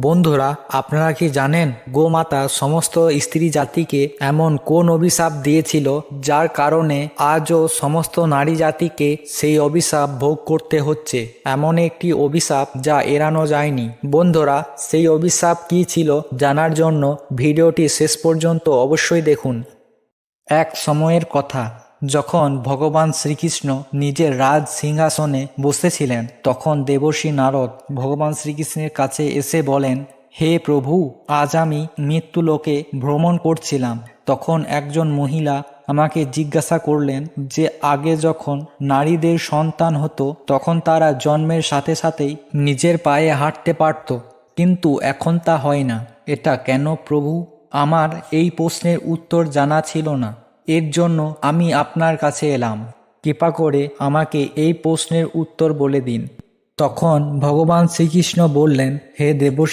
বন্ধুরা, আপনারা কি জানেন গোমাতা সমস্ত স্ত্রী জাতিকে এমন কোন অভিশাপ দিয়েছিল যার কারণে আজও সমস্ত নারী জাতিকে সেই অভিশাপ ভোগ করতে হচ্ছে? এমন একটি অভিশাপ যা এড়ানো যায়নি। বন্ধুরা, সেই অভিশাপ কী ছিল জানার জন্য ভিডিওটি শেষ পর্যন্ত অবশ্যই দেখুন। এক সময়ের কথা। যখন ভগবান শ্রীকৃষ্ণ নিজের রাজ সিংহাসনে বসেছিলেন, তখন দেবর্ষী নারদ ভগবান শ্রীকৃষ্ণের কাছে এসে বলেন, হে প্রভু, আজ আমি মৃত্যুলোকে ভ্রমণ করছিলাম। তখন একজন মহিলা আমাকে জিজ্ঞাসা করলেন যে, আগে যখন নারীদের সন্তান হতো, তখন তারা জন্মের সাথে সাথেই নিজের পায়ে হাঁটতে পারত, কিন্তু এখন তা হয় না। এটা কেন প্রভু? আমার এই প্রশ্নের উত্তর জানা ছিল না। এর জন্য আমি আপনার কাছে এলাম। কৃপা করে আমাকে এই প্রশ্নের উত্তর বলে দিন। তখন ভগবান শ্রীকৃষ্ণ বললেন, হে দেবশ্রী